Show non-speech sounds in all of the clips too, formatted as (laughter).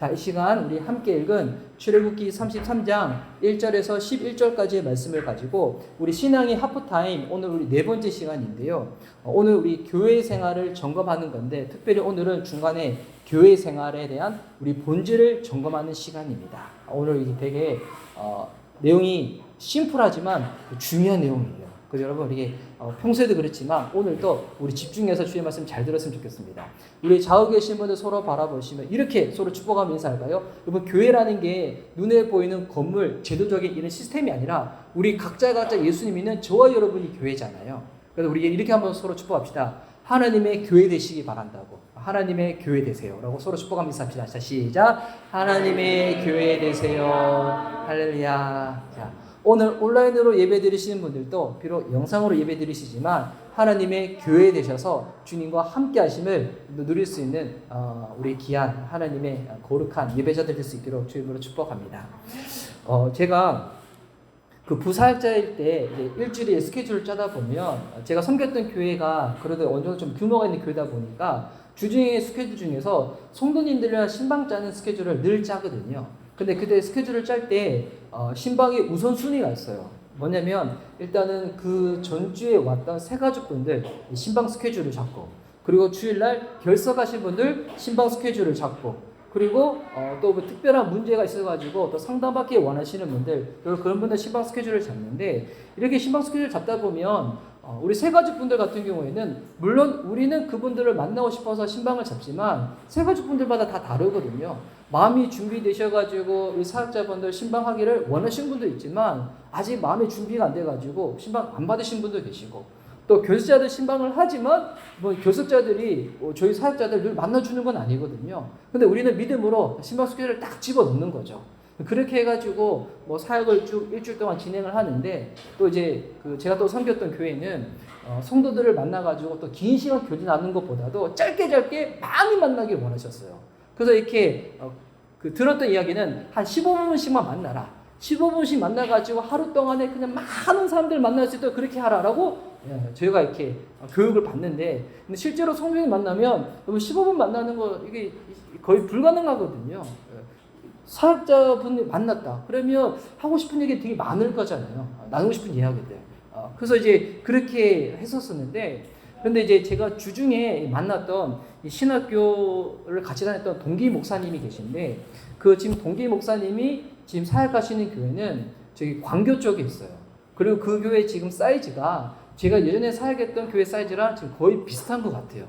자, 이 시간 우리 함께 읽은 출애굽기 33장 1절에서 11절까지의 말씀을 가지고 우리 신앙의 하프타임 오늘 우리 네 번째 시간인데요. 어, 오늘 우리 교회 생활을 점검하는 건데 특별히 오늘은 중간에 교회 생활에 대한 우리 본질을 점검하는 시간입니다. 오늘 이게 되게 어, 내용이 심플하지만 중요한 내용이에요. 그래서 여러분 이게 어, 평소에도 그렇지만 오늘도 우리 집중해서 주의 말씀 잘 들었으면 좋겠습니다. 우리 좌우 계신 분들 서로 바라보시면 이렇게 서로 축복하며 인사할까요? 여러분 교회라는 게 눈에 보이는 건물, 제도적인 이런 시스템이 아니라 우리 각자 각자 예수님 있는 저와 여러분이 교회잖아요. 그래서 우리 이렇게 한번 서로 축복합시다. 하나님의 교회 되시기 바란다고. 하나님의 교회 되세요 라고 서로 축복하면서 합시다. 자 시작. 하나님의 교회 되세요. 할렐루야. 자. 오늘 온라인으로 예배 드리시는 분들도 비록 영상으로 예배 드리시지만 하나님의 교회 되셔서 주님과 함께 하심을 누릴 수 있는 어, 우리 귀한 하나님의 거룩한 예배자들 될 수 있도록 주님으로 축복합니다. 어, 제가 그 부사역자일 때 일주일에 스케줄을 짜다 보면 제가 섬겼던 교회가 그래도 어느 정도 좀 규모가 있는 교회다 보니까 주중에 스케줄 중에서 성도님들이랑 신방 짜는 스케줄을 늘 짜거든요. 근데 그때 스케줄을 짤때 어, 신방의 우선순위가 있어요. 뭐냐면 일단은 그 전주에 왔던 새 가족분들 신방 스케줄을 잡고 그리고 주일날 결석하신 분들 신방 스케줄을 잡고 그리고 어, 또뭐 특별한 문제가 있어가지고 또 상담받기 원하시는 분들 그런 분들 신방 스케줄을 잡는데 이렇게 신방 스케줄 잡다 보면 어, 우리 세 가지 분들 같은 경우에는 물론 우리는 그분들을 만나고 싶어서 신방을 잡지만 세 가지 분들마다 다 다르거든요. 마음이 준비되셔가지고 이 사역자분들 신방하기를 원하시는 분도 있지만 아직 마음의 준비가 안 돼가지고 신방 안 받으신 분도 계시고 또 교수자들 신방을 하지만 뭐 교섭자들이 뭐 저희 사역자들 늘 만나주는 건 아니거든요. 근데 우리는 믿음으로 신방 스케줄을 딱 집어 넣는 거죠. 그렇게 해가지고 뭐 사역을 쭉 일주일 동안 진행을 하는데 또 이제 그 제가 또 섬겼던 교회는 어 성도들을 만나가지고 또 긴 시간 교제 나누는 것보다도 짧게 짧게 많이 만나길 원하셨어요. 그래서 이렇게 어 그 들었던 이야기는 한 15분씩만 만나라. 15분씩 만나가지고 하루 동안에 그냥 많은 사람들 만날 수 있도록 그렇게 하라라고 예, 저희가 이렇게 교육을 받는데 근데 실제로 성령이 만나면 15분 만나는 거 이게 거의 불가능하거든요. 사역자분이 만났다. 그러면 하고 싶은 얘기 되게 많을 거잖아요. 나누고 싶은 이야기들. 어, 그래서 이제 그렇게 했었었는데, 근데 이제 제가 주중에 만났던 신학교를 같이 다녔던 동기 목사님이 계신데, 그 지금 동기 목사님이 지금 사역하시는 교회는 저기 광교 쪽에 있어요. 그리고 그 교회 지금 사이즈가 제가 예전에 사역했던 교회 사이즈랑 지금 거의 비슷한 것 같아요.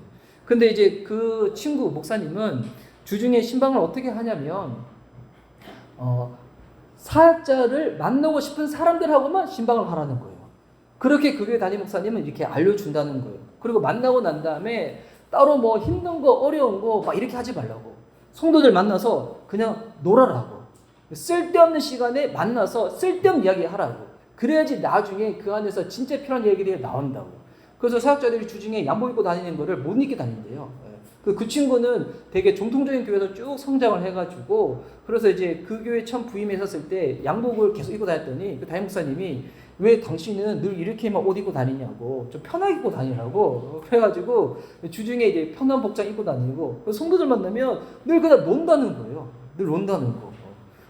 근데 이제 그 친구 목사님은 주중에 신방을 어떻게 하냐면, 어, 사역자를 만나고 싶은 사람들하고만 신방을 하라는 거예요. 그렇게 그 교회 담임 목사님은 이렇게 알려준다는 거예요. 그리고 만나고 난 다음에 따로 뭐 힘든 거, 어려운 거 막 이렇게 하지 말라고. 성도들 만나서 그냥 놀아라고. 쓸데없는 시간에 만나서 쓸데없는 이야기 하라고. 그래야지 나중에 그 안에서 진짜 필요한 얘기들이 나온다고. 그래서 사역자들이 주중에 양복 입고 다니는 거를 못 입게 다닌대요. 그, 그 친구는 되게 정통적인 교회에서 쭉 성장을 해가지고, 그래서 이제 그 교회 처음 부임했었을 때 양복을 계속 입고 다녔더니, 그 담임 목사님이 왜 당신은 늘 이렇게만 옷 입고 다니냐고, 좀 편하게 입고 다니라고. 그래가지고, 주중에 이제 편한 복장 입고 다니고, 그 성도들 만나면 늘 그냥 논다는 거예요. 늘 논다는 거.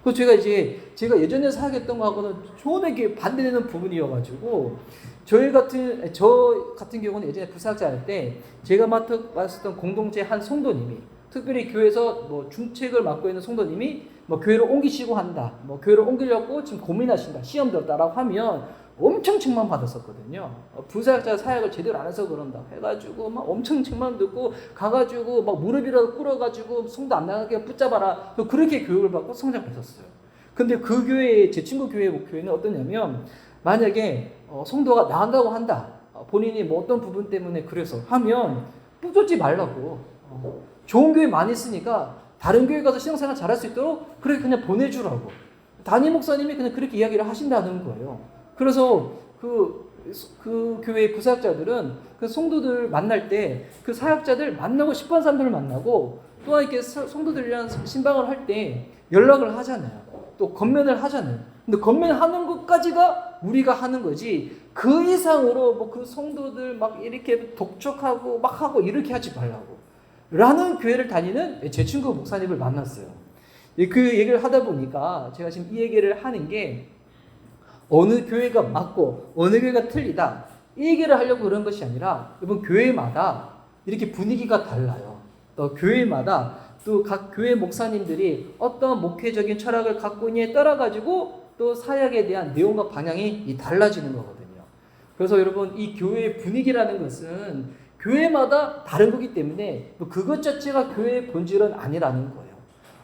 그 제가 이제 제가 예전에 사역했던 거하고는 조금게 반대되는 부분이어가지고 저희 같은 저 같은 경우는 예전에 부사학자 할 때 제가 맡았던 공동체 한 성도님이 특별히 교회에서 뭐 중책을 맡고 있는 성도님이 뭐 교회를 옮기시고 한다, 뭐 교회를 옮기려고 지금 고민하신다, 시험 들었다라고 하면 엄청 책망 받았었거든요. 부사학자 사역을 제대로 안 해서 그런다 해가지고 막 엄청 책망 듣고 가가지고 막 무릎이라도 꿇어가지고 성도 안 나가게 붙잡아라. 그렇게 교육을 받고 성장했었어요. 근데 그 교회 제 친구 교회 목표는 어떠냐면 만약에 어, 성도가 나간다고 한다. 어, 본인이 뭐 어떤 부분 때문에 그래서 하면 뿌듯지 말라고. 어, 좋은 교회 많이 있으니까 다른 교회 가서 신앙생활 잘할 수 있도록 그렇게 그냥 보내주라고. 담임 목사님이 그냥 그렇게 이야기를 하신다는 거예요. 그래서 그, 그 교회 부사역자들은 그 성도들 만날 때 그 사역자들 만나고 싶은 사람들을 만나고 또한 이렇게 성도들이랑 신방을 할 때 연락을 하잖아요. 또 건면을 하잖아요. 근데 건면하는 것까지가 우리가 하는 거지 그 이상으로 뭐 그 성도들 막 이렇게 독촉하고 막 하고 이렇게 하지 말라고. 라는 교회를 다니는 제 친구 목사님을 만났어요. 예, 그 얘기를 하다 보니까 제가 지금 이 얘기를 하는 게 어느 교회가 맞고 어느 교회가 틀리다 이 얘기를 하려고 그런 것이 아니라 이번 교회마다 이렇게 분위기가 달라요. 또 교회마다 또 각 교회 목사님들이 어떤 목회적인 철학을 갖고 있냐에 따라 가지고 또 사역에 대한 내용과 방향이 이 달라지는 거거든요. 그래서 여러분 이 교회의 분위기라는 것은 교회마다 다른 거기 때문에 뭐 그것 자체가 교회의 본질은 아니라는 거예요.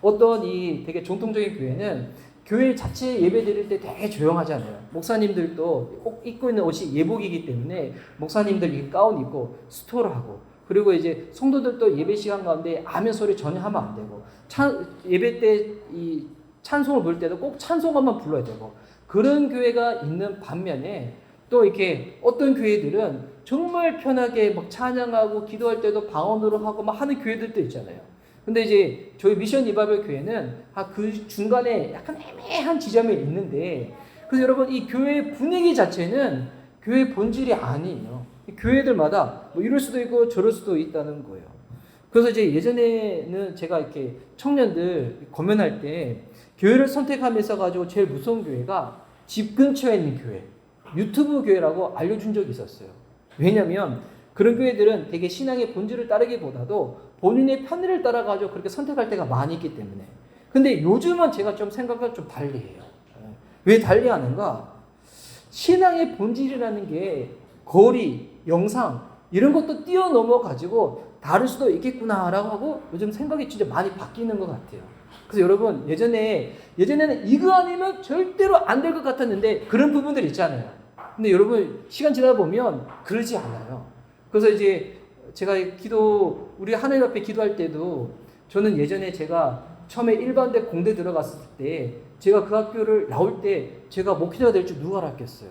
어떤 이 되게 정통적인 교회는 교회 자체 예배 드릴 때 되게 조용하잖아요. 목사님들도 꼭 입고 있는 옷이 예복이기 때문에 목사님들 이 가운 입고 스토를 하고 그리고 이제 성도들도 예배 시간 가운데 아멘 소리 전혀 하면 안 되고 찬 예배 때 이 찬송을 부를 때도 꼭 찬송가만 불러야 되고 그런 교회가 있는 반면에 또 이렇게 어떤 교회들은 정말 편하게 막 찬양하고 기도할 때도 방언으로 하고 막 하는 교회들도 있잖아요. 근데 이제 저희 미션 리바벨 교회는 아 그 중간에 약간 애매한 지점이 있는데 그래서 여러분 이 교회 분위기 자체는 교회 본질이 아니에요. 교회들마다 뭐 이럴 수도 있고 저럴 수도 있다는 거예요. 그래서 이제 예전에는 제가 이렇게 청년들 고면할 때 교회를 선택하면서 가지고 제일 무서운 교회가 집 근처에 있는 교회, 유튜브 교회라고 알려준 적이 있었어요. 왜냐면 그런 교회들은 되게 신앙의 본질을 따르기보다도 본인의 편의를 따라가지고 그렇게 선택할 때가 많이 있기 때문에. 근데 요즘은 제가 좀 생각을 좀 달리 해요. 왜 달리 하는가? 신앙의 본질이라는 게 거리, 영상 이런 것도 뛰어넘어 가지고 다를 수도 있겠구나라고 하고 요즘 생각이 진짜 많이 바뀌는 것 같아요. 그래서 여러분 예전에 예전에는 이거 아니면 절대로 안 될 것 같았는데 그런 부분들 있잖아요. 근데 여러분 시간 지나다 보면 그러지 않아요. 그래서 이제 제가 기도 우리 하나님 앞에 기도할 때도 저는 예전에 제가 처음에 일반대 공대 들어갔을 때 제가 그 학교를 나올 때 제가 목회자가 될 줄 누가 알았겠어요.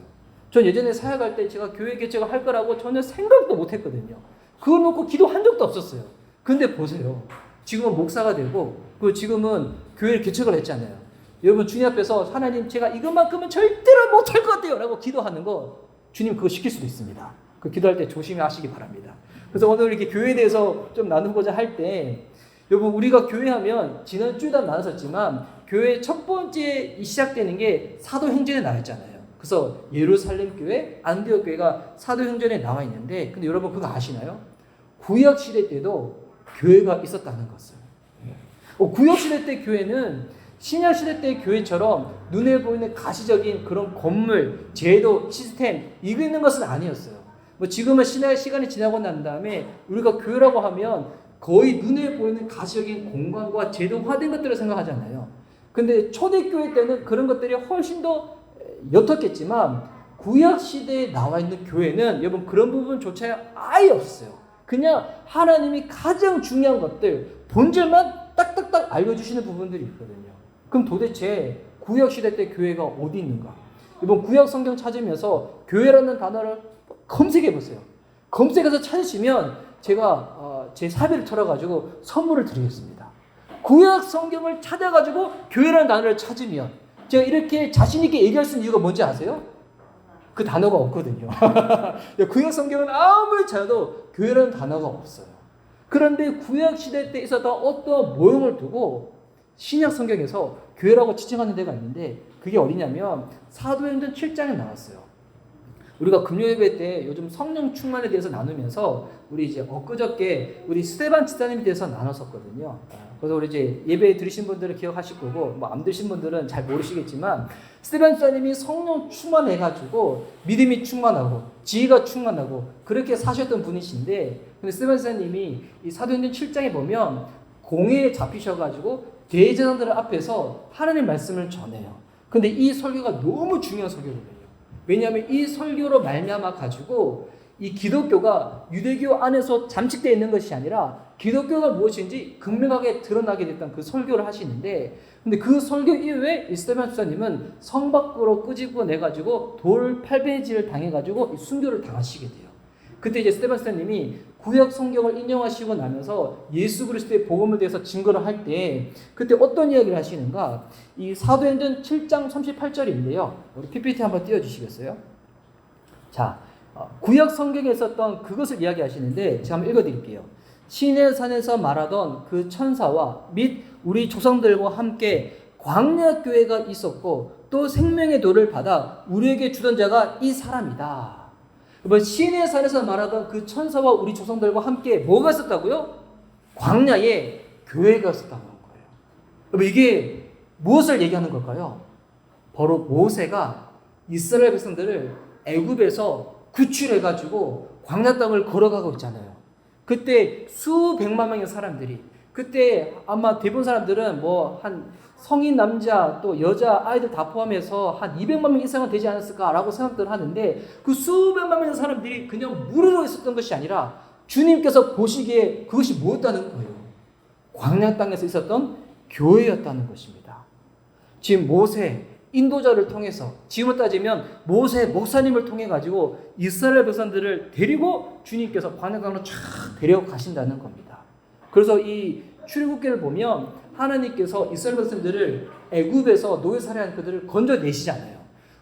전 예전에 사역할 때 제가 교회 개척을 할 거라고 전혀 생각도 못 했거든요. 그걸 놓고 기도한 적도 없었어요. 근데 보세요. 지금은 목사가 되고, 그 지금은 교회를 개척을 했잖아요. 여러분, 주님 앞에서 하나님 제가 이것만큼은 절대로 못할 것 같아요. 라고 기도하는 거, 주님 그거 시킬 수도 있습니다. 그 기도할 때 조심히 하시기 바랍니다. 그래서 오늘 이렇게 교회에 대해서 좀 나누고자 할 때, 여러분, 우리가 교회 하면 지난주에도 나눴었지만, 교회 첫 번째 시작되는 게 사도행전에 나왔잖아요. 그래서 예루살렘 교회, 안디옥 교회가 사도행전에 나와 있는데, 근데 여러분 그거 아시나요? 구약 시대 때도 교회가 있었다는 것을. 어, 구약 시대 때 교회는 신약 시대 때 교회처럼 눈에 보이는 가시적인 그런 건물, 제도, 시스템 이거 있는 것은 아니었어요. 뭐 지금은 신약 시간이 지나고 난 다음에 우리가 교회라고 하면 거의 눈에 보이는 가시적인 공간과 제도화된 것들을 생각하잖아요. 근데 초대교회 때는 그런 것들이 훨씬 더 옅었겠지만 구약 시대에 나와 있는 교회는 여러분 그런 부분조차 아예 없어요. 그냥 하나님이 가장 중요한 것들 본질만 딱딱딱 알려주시는 부분들이 있거든요. 그럼 도대체 구약 시대 때 교회가 어디 있는가? 이번 구약 성경 찾으면서 교회라는 단어를 검색해 보세요. 검색해서 찾으시면 제가 어, 제 사비를 털어가지고 선물을 드리겠습니다. 구약 성경을 찾아가지고 교회라는 단어를 찾으면 제가 이렇게 자신 있게 얘기할 수 있는 이유가 뭔지 아세요? 그 단어가 없거든요. (laughs) 구약 성경은 아무리 찾아도 교회라는 단어가 없어요. 그런데 구약 시대 때 있었던 어떤 모형을 두고 신약 성경에서 교회라고 지칭하는 데가 있는데 그게 어디냐면 사도행전 7장에 나왔어요. 우리가 금요 예배 때 요즘 성령 충만에 대해서 나누면서 우리 이제 엊그저께 우리 스테반 집사님에 대해서 나눴었거든요. 그래서 우리 이제 예배 들으신 분들은 기억하실 거고 뭐 안 들으신 분들은 잘 모르시겠지만 스테반 집사님이 성령 충만해가지고 믿음이 충만하고 지혜가 충만하고 그렇게 사셨던 분이신데 근데 스테반 집사님이 이 사도행전 7장에 보면 공회에 잡히셔가지고 대제사장들 앞에서 하나님 말씀을 전해요. 근데 이 설교가 너무 중요한 설교거든요. 왜냐하면 이 설교로 말미암아 가지고 이 기독교가 유대교 안에서 잠식되어 있는 것이 아니라 기독교가 무엇인지 극명하게 드러나게 됐던 그 설교를 하시는데 근데 그 설교 이후에 스테반 수사님은 성 밖으로 끄집어 내 가지고 돌 8배지를 당해 가지고 순교를 당하시게 돼요. 그때 이제 스테반 수사님이 구약 성경을 인용하시고 나면서 예수 그리스도의 복음에 대해서 증거를 할 때 그때 어떤 이야기를 하시는가? 이 사도행전 7장 38절인데요. 우리 PPT 한번 띄워 주시겠어요? 자, 어, 구약 성경에 있었던 그것을 이야기하시는데 제가 한번 읽어 드릴게요. 신의 산에서 말하던 그 천사와 및 우리 조상들과 함께 광야 교회가 있었고 또 생명의 도를 받아 우리에게 주던 자가 이 사람이다. 여러분 신의 산에서 말하던 그 천사와 우리 조상들과 함께 뭐가 있었다고요? 광야에 교회가 있었다는 거예요. 여러분 이게 무엇을 얘기하는 걸까요? 바로 모세가 이스라엘 백성들을 애굽에서 구출해 가지고 광야 땅을 걸어가고 있잖아요. 그때 수백만 명의 사람들이 그때 아마 대부분 사람들은 뭐 한 성인 남자 또 여자 아이들 다 포함해서 한 200만 명 이상은 되지 않았을까라고 생각들 하는데 그 수백만 명의 사람들이 그냥 무료로 있었던 것이 아니라 주님께서 보시기에 그것이 뭐였다는 거예요. 광야 땅에서 있었던 교회였다는 것입니다. 지금 모세 인도자를 통해서 지금을 따지면 모세 목사님을 통해 가지고 이스라엘 백성들을 데리고 주님께서 광야 땅으로 쫙 데려가신다는 겁니다. 그래서 이 출애굽기를 보면 하나님께서 이스라엘 백성들을 애굽에서 노예 살해한 그들을 건져내시잖아요.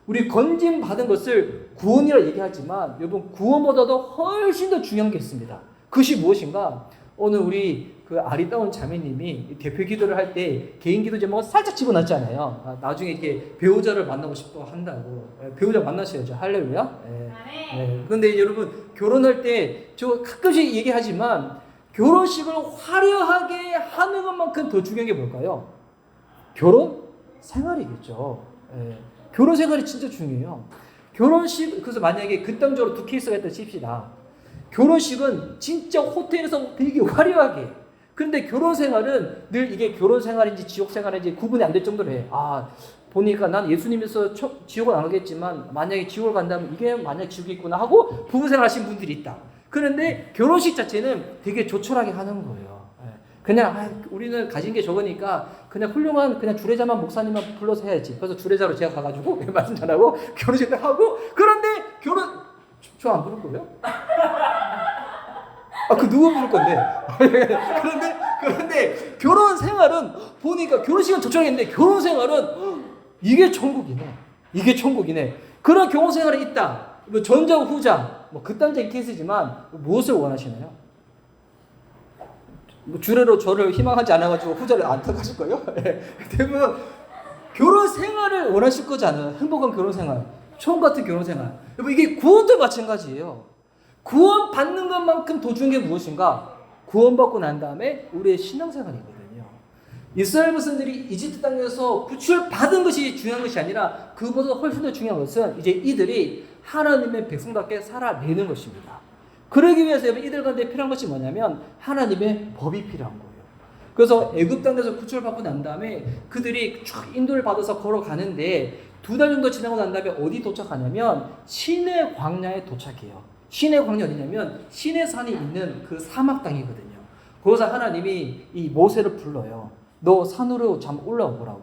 우리 건진 받은 것을 구원이라 얘기하지만 여러분 구원보다도 훨씬 더 중요한 게 있습니다. 그것이 무엇인가? 오늘 우리 그 아리따운 자매님이 대표 기도를 할 때 개인 기도 제목을 살짝 집어넣었잖아요. 아, 나중에 이렇게 배우자를 만나고 싶다고 한다고 예, 배우자 만나셔야죠. 할렐루야. 예. 네. 근데 여러분 결혼할 때 저 가끔씩 얘기하지만 결혼식을 화려하게 하는 것만큼 더 중요한 게 뭘까요? 결혼 생활이겠죠. 예. 결혼 생활이 진짜 중요해요. 결혼식 그래서 만약에 극단적으로 두 케이스가 있다 칩시다. 결혼식은 진짜 호텔에서 되게 화려하게. 근데 결혼 생활은 늘 이게 결혼 생활인지 지옥 생활인지 구분이 안 될 정도로 해. 아, 보니까 난 예수님에서 처- 지옥은 안 가겠지만 만약에 지옥을 간다면 이게 만약 지옥이 있구나 하고 부부 생활 하신 분들이 있다. 그런데 결혼식 자체는 되게 조촐하게 하는 거예요. 예. 그냥 아, 우리는 가진 게 적으니까 그냥 훌륭한 그냥 주례자만 목사님만 불러서 해야지. 그래서 주례자로 제가 가가지고 (laughs) 말씀 잘하고 (laughs) 결혼식 때 하고 그런데 결혼 저 안 부를 거예요? 아, 그 누구 부를 건데? (laughs) 그런데, 그런데 결혼 생활은 보니까 결혼식은 조촐했는데 결혼 생활은 이게 천국이네. 이게 천국이네. 그런 결혼 생활이 있다. 뭐 전자 후자, 뭐 극단적인 케이스지만 무엇을 원하시나요? 뭐 주례로 저를 희망하지 않아가지고 후자를 안 택하실 거예요? (laughs) 예. 대부분 결혼 생활을 원하실 거잖아요. 행복한 결혼 생활, 처음 같은 결혼 생활. 여러분 이게 구원도 마찬가지예요. 구원 받는 것만큼 더 중요한 게 무엇인가? 구원받고 난 다음에 우리의 신앙생활이거든요. 이스라엘 백성들이 이집트 땅에서 구출 받은 것이 중요한 것이 아니라 그보다 훨씬 더 중요한 것은 이제 이들이 하나님의 백성답게 살아내는 것입니다. 그러기 위해서 여러분 이들 가운데 필요한 것이 뭐냐면 하나님의 법이 필요한 거예요. 그래서 애굽 땅에서 구출받고 난 다음에 그들이 쭉 인도를 받아서 걸어가는데 두 달 정도 지나고 난 다음에 어디 도착하냐면 시내 광야에 도착해요. 시내 광야 어디냐면 시내 산이 있는 그 사막 땅이거든요. 거기서 하나님이 이 모세를 불러요. 너 산으로 잠 올라오라고.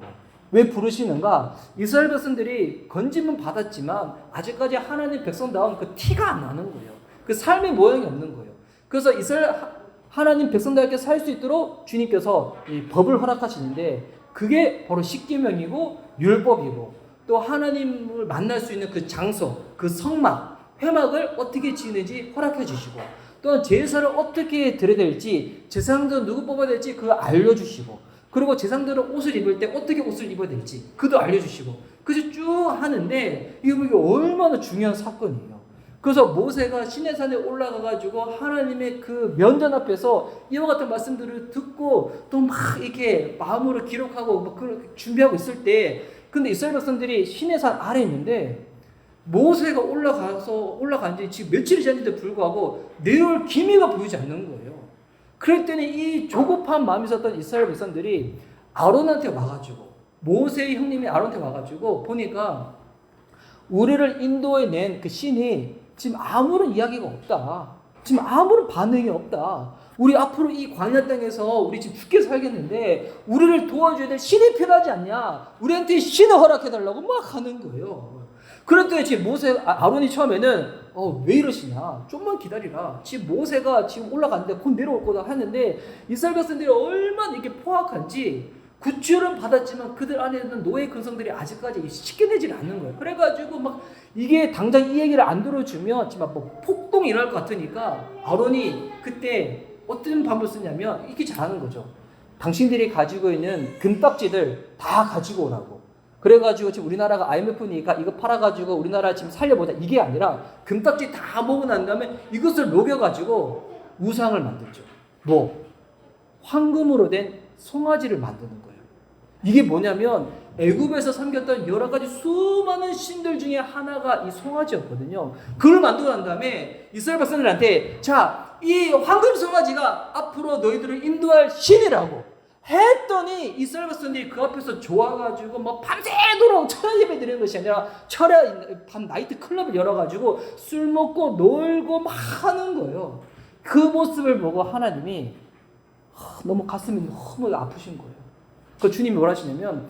왜 부르시는가? 이스라엘 백성들이 건짐은 받았지만 아직까지 하나님 백성다운 그 티가 안 나는 거예요. 그 삶의 모양이 없는 거예요. 그래서 이스라엘 하- 하나님 백성들에게 살 수 있도록 주님께서 이 법을 허락하시는데 그게 바로 십계명이고 율법이고 또 하나님을 만날 수 있는 그 장소, 그 성막, 회막을 어떻게 지는지 허락해 주시고 또한 제사를 어떻게 드려야 될지 제사장들 누구 뽑아야 될지 그거 알려 주시고 그리고 제사장들은 옷을 입을 때 어떻게 옷을 입어야 될지 그도 알려주시고 그래서 쭉 하는데 이게 얼마나 중요한 사건이에요. 그래서 모세가 시내산에 올라가 가지고 하나님의 그 면전 앞에서 이와 같은 말씀들을 듣고 또 막 이렇게 마음으로 기록하고 막 준비하고 있을 때 근데 이스라엘 백성들이 시내산 아래 있는데 모세가 올라가서 올라간 지 지금 며칠이 지났는데 불구하고 내려올 기미가 보이지 않는 거예요. 때는 이 조급한 마음이 있었던 이스라엘 백성들이 아론한테 와가지고 모세의 형님이 아론한테 와가지고 보니까 우리를 인도에 낸 그 신이 지금 아무런 이야기가 없다. 지금 아무런 반응이 없다. 우리 앞으로 이 광야 땅에서 우리 지금 죽게 살겠는데 우리를 도와줘야 될 신이 필요하지 않냐? 우리한테 신을 허락해 달라고 막 하는 거예요. 그랬더니 지금 모세 아, 아론이 처음에는 어, 왜 이러시냐? 좀만 기다리라. 지금 모세가 지금 올라갔는데 곧 내려올 거다 하는데 이스라엘 백성들이 얼마나 이게 포악한지 구출은 받았지만 그들 안에 있는 노예 근성들이 아직까지 씻겨내질 않는 거예요. 그래가지고 막 이게 당장 이 얘기를 안 들어주면 지금 뭐 폭동이 일어날 것 같으니까 아론이 그때 어떤 방법을 쓰냐면 이렇게 잘하는 거죠. 당신들이 가지고 있는 금딱지들 다 가지고 오라고. 그래가지고 지금 우리나라가 IMF니까 이거 팔아가지고 우리나라 지금 살려보자 이게 아니라 금딱지 다 모으고 난 다음에 이것을 녹여가지고 우상을 만들죠. 뭐 황금으로 된 송아지를 만드는 거예요. 이게 뭐냐면 애굽에서 섬겼던 여러 가지 수많은 신들 중에 하나가 이 송아지였거든요. 그걸 만들고 난 다음에 이스라엘 백성들한테 자, 이 황금 송아지가 앞으로 너희들을 인도할 신이라고 했더니 이스라엘 백성들이 그 앞에서 좋아가지고 뭐 밤새도록 철야 예배 드리는 것이 아니라 철야 밤 나이트 클럽을 열어가지고 술 먹고 놀고 막 하는 거예요. 그 모습을 보고 하나님이 하, 너무 가슴이 너무 아프신 거예요. 그 주님이 뭐라 하시냐면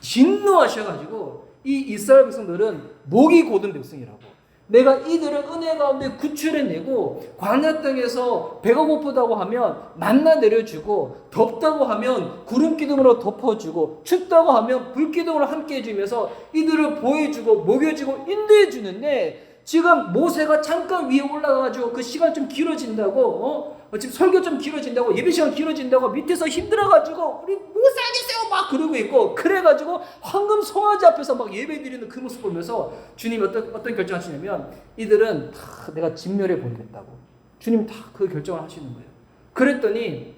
진노하셔가지고 이 이스라엘 백성들은 목이 고든 백성이라고. 내가 이들을 은혜 가운데 구출해내고 광야 땅에서 배가 고프다고 하면 만나 내려주고 덥다고 하면 구름 기둥으로 덮어주고 춥다고 하면 불 기둥으로 함께 해주면서 이들을 보여주고 먹여주고 인도해 주는데 지금 모세가 잠깐 위에 올라가가지고 그 시간 좀 길어진다고 어? 어, 지금 설교 좀 길어진다고 예배 시간 길어진다고 밑에서 힘들어가지고 우리 모세 아니세요 막 그러고 있고 그래가지고 황금 송아지 앞에서 막 예배 드리는 그 모습 보면서 주님 어떤 어떤 결정하시냐면 이들은 다 내가 진멸해 버리겠다고 주님 다 그 결정을 하시는 거예요. 그랬더니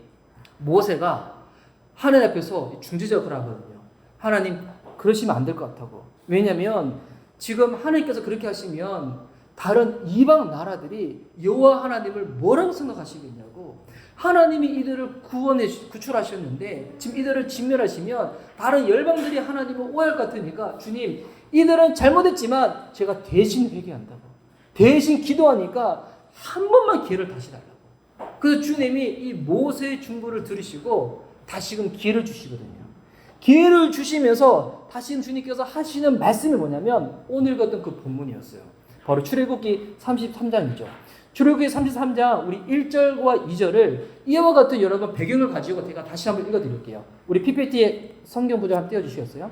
모세가 하나님 앞에서 중지적을 하거든요. 하나님 그러시면 안 될 것 같다고. 왜냐하면 지금 하나님께서 그렇게 하시면 다른 이방 나라들이 여호와 하나님을 뭐라고 생각하시겠냐고. 하나님이 이들을 구원해 구출하셨는데 지금 이들을 진멸하시면 다른 열방들이 하나님을 오해할 것 같으니까 주님 이들은 잘못했지만 제가 대신 회개한다고. 대신 기도하니까 한 번만 기회를 다시 달라고. 그래서 주님이 이 모세의 중보를 들으시고 다시금 기회를 주시거든요. 기회를 주시면서 다시 주님께서 하시는 말씀이 뭐냐면 오늘 같은 그 본문이었어요. 바로 출애굽기 33장이죠. 출애굽기 33장 우리 1절과 2절을 이와 같은 여러 분 배경을 가지고 제가 다시 한번 읽어 드릴게요. 우리 PPT에 성경 구절 한번 띄워 주시겠어요?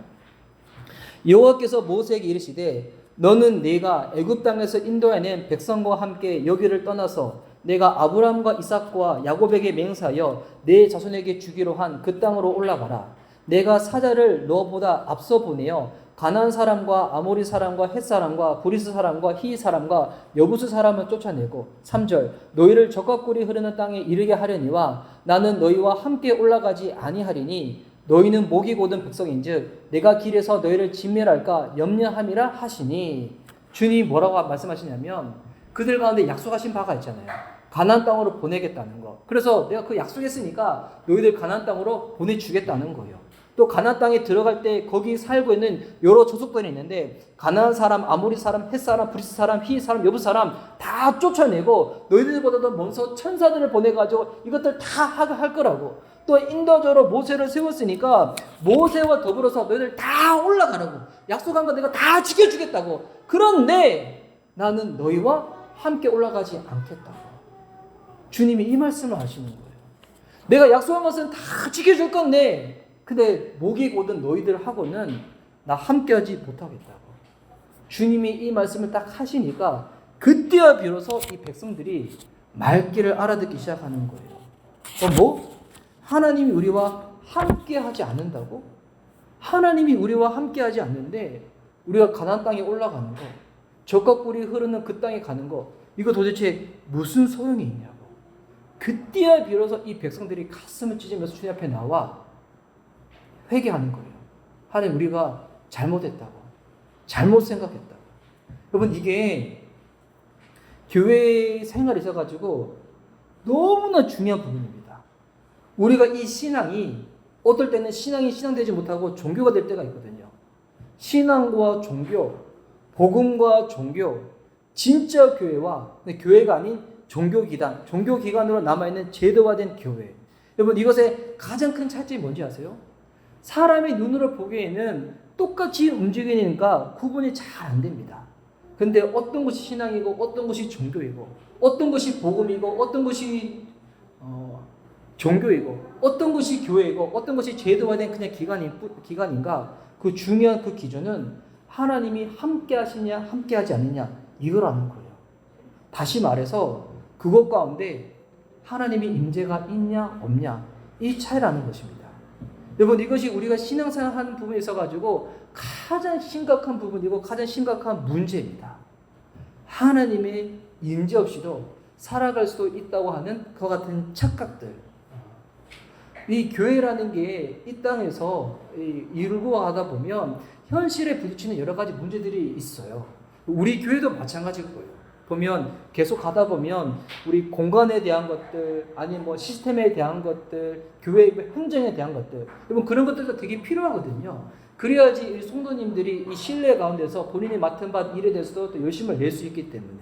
여호와께서 모세에게 이르시되 너는 내가 애굽 땅에서 인도해낸 백성과 함께 여기를 떠나서 내가 아브라함과 이삭과 야곱에게 맹세하여 내 자손에게 주기로 한 그 땅으로 올라가라. 내가 사자를 너보다 앞서 보내어 가나안 사람과 아모리 사람과 헷 사람과 브리스 사람과 히 사람과 여부스 사람을 쫓아내고 3절 너희를 적과 꿀이 흐르는 땅에 이르게 하려니와 나는 너희와 함께 올라가지 아니하리니 너희는 목이 고든 백성인즉 내가 길에서 너희를 진멸할까 염려함이라 하시니 주님이 뭐라고 말씀하시냐면 그들 가운데 약속하신 바가 있잖아요. 가나안 땅으로 보내겠다는 거. 그래서 내가 그 약속했으니까 너희들 가나안 땅으로 보내주겠다는 거예요. 또 가나안 땅에 들어갈 때 거기 살고 있는 여러 조속들이 있는데 가나안 사람, 아모리 사람, 헷 사람, 브리스 사람, 히 사람, 여부 사람 다 쫓아내고 너희들보다도 먼저 천사들을 보내가지고 이것들 다 할 거라고. 또 인도적으로 모세를 세웠으니까 모세와 더불어서 너희들 다 올라가라고. 약속한 거 내가 다 지켜주겠다고. 그런데 나는 너희와 함께 올라가지 않겠다고. 주님이 이 말씀을 하시는 거예요. 내가 약속한 것은 다 지켜줄 건데 근데 목이 고든 너희들하고는 나 함께하지 못하겠다고. 주님이 이 말씀을 딱 하시니까 그때야 비로소 이 백성들이 말귀를 알아듣기 시작하는 거예요. 어, 뭐? 하나님이 우리와 함께하지 않는다고? 하나님이 우리와 함께하지 않는데 우리가 가나안 땅에 올라가는 거, 적과 꿀이 흐르는 그 땅에 가는 거, 이거 도대체 무슨 소용이 있냐고. 그때야 비로소 이 백성들이 가슴을 찢으면서 주님 앞에 나와 회개하는 거예요. 하나님 우리가 잘못했다고. 잘못 생각했다고. 여러분 이게 교회 생활에 있어 가지고 너무나 중요한 부분입니다. 우리가 이 신앙이 어떨 때는 신앙이 신앙되지 못하고 종교가 될 때가 있거든요. 신앙과 종교, 복음과 종교, 진짜 교회와 교회가 아닌 종교기관, 종교기관으로 남아있는 제도화된 교회. 여러분 이것의 가장 큰 차이점이 뭔지 아세요? 사람의 눈으로 보기에는 똑같이 움직이니까 구분이 잘 안 됩니다. 근데 어떤 것이 신앙이고 어떤 것이 종교이고 어떤 것이 복음이고 어떤 것이 어, 종교이고 어떤 것이 교회이고 어떤 것이 제도화된 그냥 기관인, 기관인가 그 중요한 그 기준은 하나님이 함께 하시냐 함께 하지 않느냐 이걸 아는 거예요. 다시 말해서 그것 가운데 하나님의 임재가 있냐 없냐 이 차이라는 것입니다. 여러분 이것이 우리가 신앙생활 하는 부분에 있어 가지고 가장 심각한 부분이고 가장 심각한 문제입니다. 하나님의 임재 없이도 살아갈 수도 있다고 하는 그 같은 착각들. 이 교회라는 게 이 땅에서 이- 이루고 가다 보면 현실에 부딪히는 여러 가지 문제들이 있어요. 우리 교회도 마찬가지일 거예요. 보면 계속 가다 보면 우리 공간에 대한 것들 아니면 뭐 시스템에 대한 것들 교회의 행정에 대한 것들 여러분 그런 것들도 되게 필요하거든요. 그래야지 이 성도님들이 이 신뢰 가운데서 본인이 맡은 바 일에 대해서도 또 열심을 낼 수 있기 때문에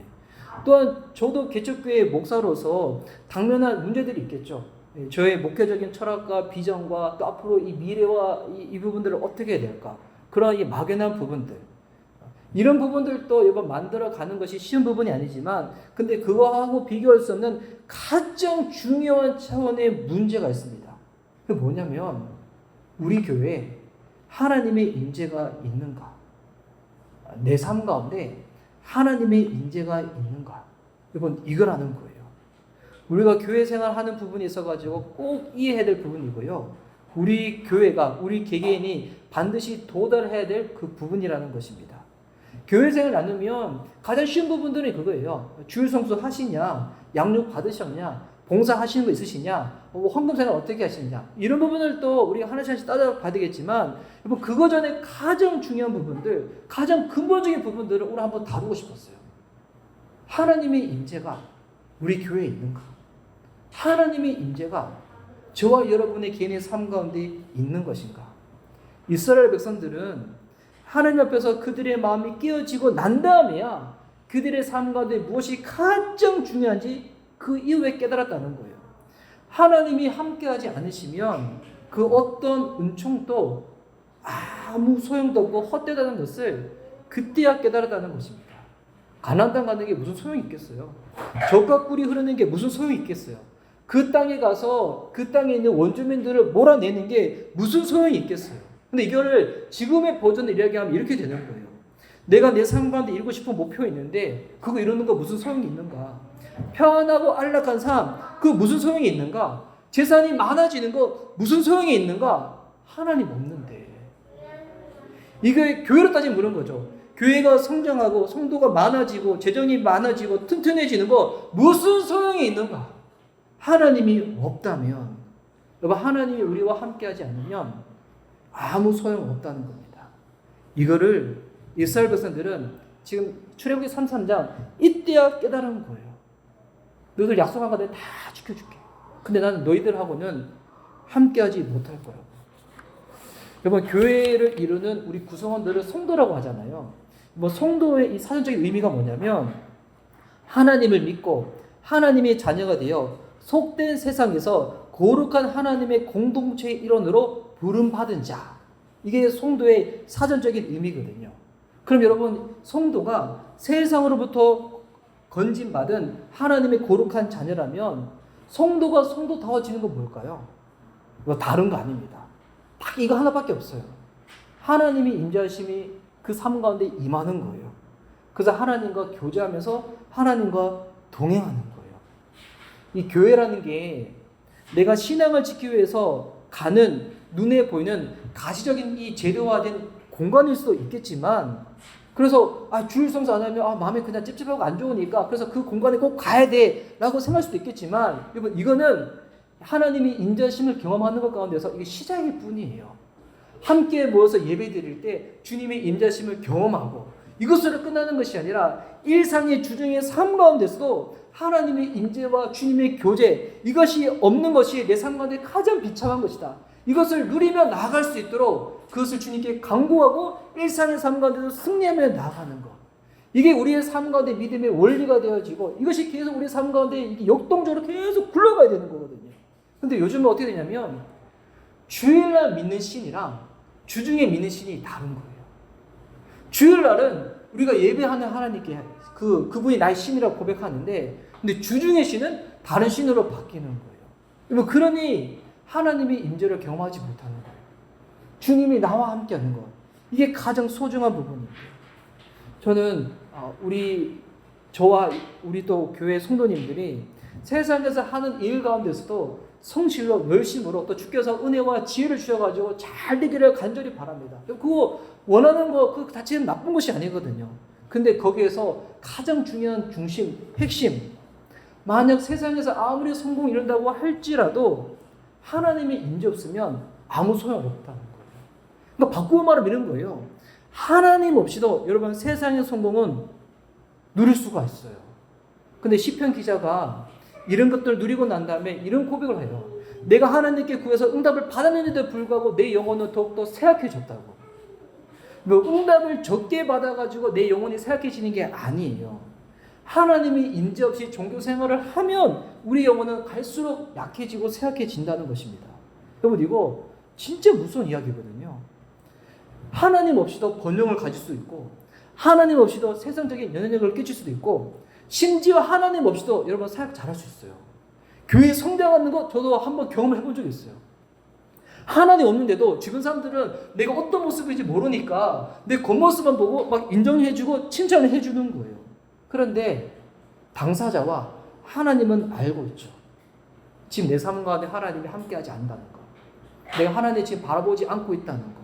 또한 저도 개척교회 목사로서 당면한 문제들이 있겠죠. 예, 저의 목회적인 철학과 비전과 또 앞으로 이 미래와 이, 이 부분들을 어떻게 해야 될까? 그런 이 막연한 부분들. 이런 부분들도 여러분 만들어 가는 것이 쉬운 부분이 아니지만 근데 그거하고 비교할 수 없는 가장 중요한 차원의 문제가 있습니다. 그게 뭐냐면 우리 교회에 하나님의 임재가 있는가? 내 삶 가운데 하나님의 임재가 있는가? 여러분 이거라는 거예요. 우리가 교회 생활하는 부분이 있어가지고 꼭 이해해야 될 부분이고요. 우리 교회가 우리 개개인이 반드시 도달해야 될 그 부분이라는 것입니다. 교회 생활 나누면 가장 쉬운 부분들이 그거예요. 주일 성수 하시냐, 양육 받으셨냐, 봉사 하시는 거 있으시냐, 뭐 헌금 생활 어떻게 하시느냐 이런 부분을 또 우리가 하나씩 따져봐야 되겠지만 여러분 그거 전에 가장 중요한 부분들, 가장 근본적인 부분들을 오늘 한번 다루고 싶었어요. 하나님의 임재가 우리 교회에 있는가? 하나님의 임재가 저와 여러분의 개인의 삶 가운데 있는 것인가? 이스라엘 백성들은 하나님 앞에서 그들의 마음이 깨어지고 난 다음에야 그들의 삶 가운데 무엇이 가장 중요한지 그 이후에 깨달았다는 거예요. 하나님이 함께하지 않으시면 그 어떤 은총도 아무 소용도 없고 헛되다는 것을 그때야 깨달았다는 것입니다. 가나안 땅 가는 게 무슨 소용이 있겠어요? 젖과 꿀이 흐르는 게 무슨 소용이 있겠어요? 그 땅에 가서 그 땅에 있는 원주민들을 몰아내는 게 무슨 소용이 있겠어요? 근데 이거를 지금의 버전을 이야기하면 이렇게 되는 거예요. 내가 내 삶 가운데 이루고 싶은 목표 있는데 그거 이루는 거 무슨 소용이 있는가? 평안하고 안락한 삶, 그 무슨 소용이 있는가? 재산이 많아지는 거 무슨 소용이 있는가? 하나님 없는데. 이게 교회로 따지면 그런 거죠. 교회가 성장하고 성도가 많아지고 재정이 많아지고 튼튼해지는 거 무슨 소용이 있는가? 하나님이 없다면 여러분 하나님이 우리와 함께하지 않으면 아무 소용 없다는 겁니다. 이거를 이스라엘 백성들은 지금 출애굽기 33장 이때야 깨달은 거예요. 너희들 약속한 거 내가 다 지켜줄게. 근데 나는 너희들하고는 함께하지 못할 거야. 여러분 교회를 이루는 우리 구성원들을 성도라고 하잖아요. 뭐 성도의 이 사전적인 의미가 뭐냐면 하나님을 믿고 하나님의 자녀가 되어 속된 세상에서 거룩한 하나님의 공동체의 일원으로 부름받은 자. 이게 성도의 사전적인 의미거든요. 그럼 여러분, 성도가 세상으로부터 건진받은 하나님의 거룩한 자녀라면 성도가 성도다워지는 건 뭘까요? 뭐 다른 거 아닙니다. 딱 이거 하나밖에 없어요. 하나님의 임재하심이 그 삶 가운데 임하는 거예요. 그래서 하나님과 교제하면서 하나님과 동행하는 거예요. 이 교회라는 게 내가 신앙을 지키기 위해서 가는 눈에 보이는 가시적인 이 제도화된 공간일 수도 있겠지만 그래서 아 주일 성수 안 하면 아 마음이 그냥 찝찝하고 안 좋으니까 그래서 그 공간에 꼭 가야 돼라고 생각할 수도 있겠지만 여러분 이거는 하나님이 인자심을 경험하는 것 가운데서 이게 시작일 뿐이에요. 함께 모여서 예배 드릴 때 주님의 임자심을 경험하고 이것으로 끝나는 것이 아니라 일상의 주중의 삶 가운데서도 하나님의 임재와 주님의 교제 이것이 없는 것이 내 삶 가운데 가장 비참한 것이다. 이것을 누리며 나아갈 수 있도록 그것을 주님께 강구하고 일상의 삶 가운데서 승리하며 나아가는 것. 이게 우리의 삶 가운데 믿음의 원리가 되어지고 이것이 계속 우리의 삶 가운데 역동적으로 계속 굴러가야 되는 거거든요. 근데 요즘은 어떻게 되냐면 주일날 믿는 신이랑 주중에 믿는 신이 다른 거예요. 주일날은 우리가 예배하는 하나님께 그 그분이 나의 신이라고 고백하는데 근데 주중의 신은 다른 신으로 바뀌는 거예요. 뭐 그러니 하나님의 임재를 경험하지 못하는 거예요. 주님이 나와 함께 하는 것 이게 가장 소중한 부분이에요. 저는 어, 우리 저와 우리 또 교회 성도님들이 세상에서 하는 일 가운데서도 성실로 열심으로 또 주께서 은혜와 지혜를 주셔가지고 잘 되기를 간절히 바랍니다. 그거 원하는 거 그 자체는 나쁜 것이 아니거든요. 근데 거기에서 가장 중요한 중심, 핵심. 만약 세상에서 아무리 성공 이룬다고 할지라도 하나님의 임재 없으면 아무 소용 없다는 거예요. 그러니까 바꾸고 말하면 이런 거예요. 하나님 없이도 여러분 세상의 성공은 누릴 수가 있어요. 근데 시편 기자가 이런 것들을 누리고 난 다음에 이런 고백을 해요. 내가 하나님께 구해서 응답을 받았는데도 불구하고 내 영혼은 더욱더 쇠약해졌다고. 뭐 응답을 적게 받아가지고 내 영혼이 쇠약해지는 게 아니에요. 하나님이 임재 없이 종교 생활을 하면 우리 영혼은 갈수록 약해지고 쇠약해진다는 것입니다. 여러분 이거 진짜 무서운 이야기거든요. 하나님 없이도 번영을 가질 수 있고 하나님 없이도 세상적인 연연력을 끼칠 수도 있고 심지어 하나님 없이도 여러분 사역 잘할 수 있어요. 교회 성장하는 거 저도 한번 경험을 해본 적이 있어요. 하나님 없는데도 주변 사람들은 내가 어떤 모습인지 모르니까 내 겉모습만 보고 막 인정해주고 칭찬을 해주는 거예요. 그런데 당사자와 하나님은 알고 있죠. 지금 내 삶 가운데 하나님이 함께하지 않는다는 거. 내가 하나님 지금 바라보지 않고 있다는 거.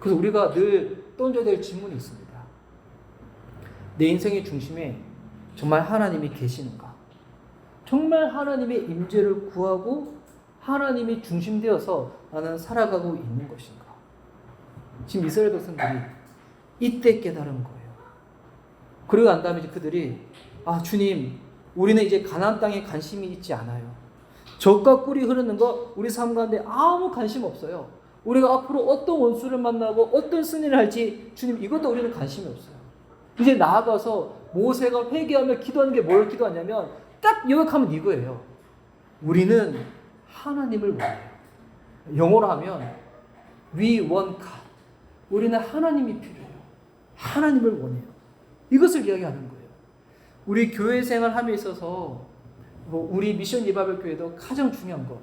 그래서 우리가 늘 던져야 될 질문이 있습니다. 내 인생의 중심에 정말 하나님이 계시는가? 정말 하나님의 임재를 구하고 하나님이 중심되어서 나는 살아가고 있는 것인가? 지금 이스라엘 백성들이 이때 깨달은 거예요. 그리고 난 다음에 그들이 아 주님 우리는 이제 가나안 땅에 관심이 있지 않아요. 적과 꿀이 흐르는 거 우리 삶 가운데 아무 관심 없어요. 우리가 앞으로 어떤 원수를 만나고 어떤 승리를 할지 주님 이것도 우리는 관심이 없어요. 이제 나아가서 모세가 회개하며 기도하는 게 뭘 기도하냐면 딱 요약하면 이거예요. 우리는 하나님을 원해요. 영어로 하면 we want God. 우리는 하나님이 필요해요. 하나님을 원해요. 이것을 이야기하는 거예요. 우리 교회 생활함에 있어서 뭐 우리 미션 리바벨 교회도 가장 중요한 거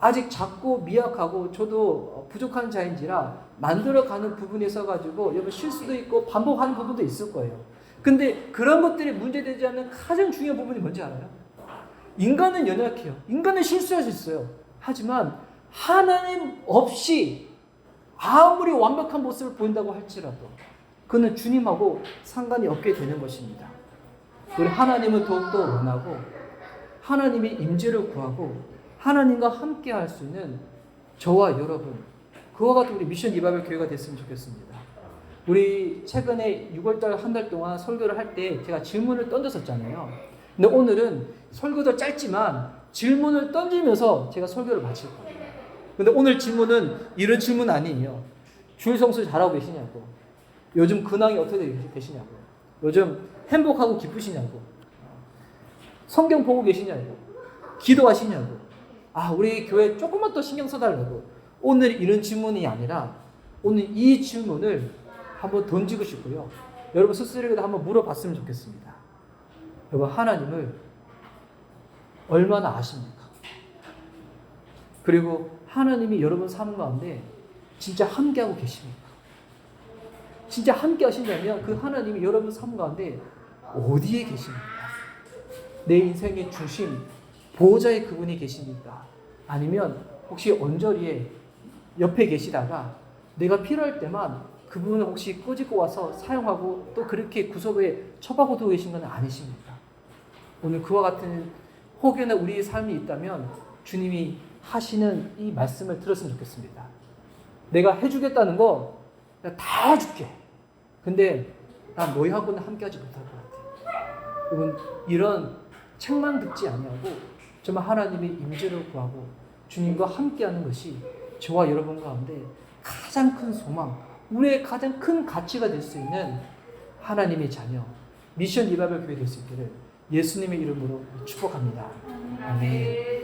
아직 작고 미약하고 저도 부족한 자인지라 만들어가는 부분이 있어가지고 여러분 실수도 있고 반복하는 부분도 있을 거예요. 근데 그런 것들이 문제되지 않는 가장 중요한 부분이 뭔지 알아요? 인간은 연약해요. 인간은 실수할 수 있어요. 하지만 하나님 없이 아무리 완벽한 모습을 보인다고 할지라도 그는 주님하고 상관이 없게 되는 것입니다. 우리 하나님을 더욱더 원하고 하나님의 임재를 구하고 하나님과 함께 할 수 있는 저와 여러분 그와 같은 우리 미션 이바벨 교회가 됐으면 좋겠습니다. 우리 최근에 6월달 한 달 동안 설교를 할 때 제가 질문을 던졌었잖아요. 근데 오늘은 설교도 짧지만 질문을 던지면서 제가 설교를 마칠 거예요. 근데 오늘 질문은 이런 질문 아니에요. 주일 성수 잘하고 계시냐고. 요즘 근황이 어떻게 되시냐고. 요즘 행복하고 기쁘시냐고. 성경 보고 계시냐고. 기도하시냐고. 아, 우리 교회 조금만 더 신경 써달라고. 오늘 이런 질문이 아니라 오늘 이 질문을 한번 던지고 싶고요. 여러분 스스로에게도 한번 물어봤으면 좋겠습니다. 여러분 하나님을 얼마나 아십니까? 그리고 하나님이 여러분 삶 가운데 진짜 함께하고 계십니까? 진짜 함께 하신다면 그 하나님이 여러분 삶 가운데 어디에 계십니까? 내 인생의 중심, 보호자의 그분이 계십니까? 아니면 혹시 언저리에 옆에 계시다가 내가 필요할 때만 그분을 혹시 꼬집고 와서 사용하고 또 그렇게 구석에 처박고 두고 계신 건 아니십니까? 오늘 그와 같은 혹여나 우리의 삶이 있다면 주님이 하시는 이 말씀을 들었으면 좋겠습니다. 내가 해주겠다는 거 다 해줄게. 근데 난 너희하고는 함께하지 못할 것 같아. 여러분 이런 책만 듣지 아니하고 정말 하나님의 임재를 구하고 주님과 함께하는 것이 저와 여러분 가운데 가장 큰 소망, 우리의 가장 큰 가치가 될 수 있는 하나님의 자녀 미션 리바벨 교회 될 수 있기를 예수님의 이름으로 축복합니다. 아멘.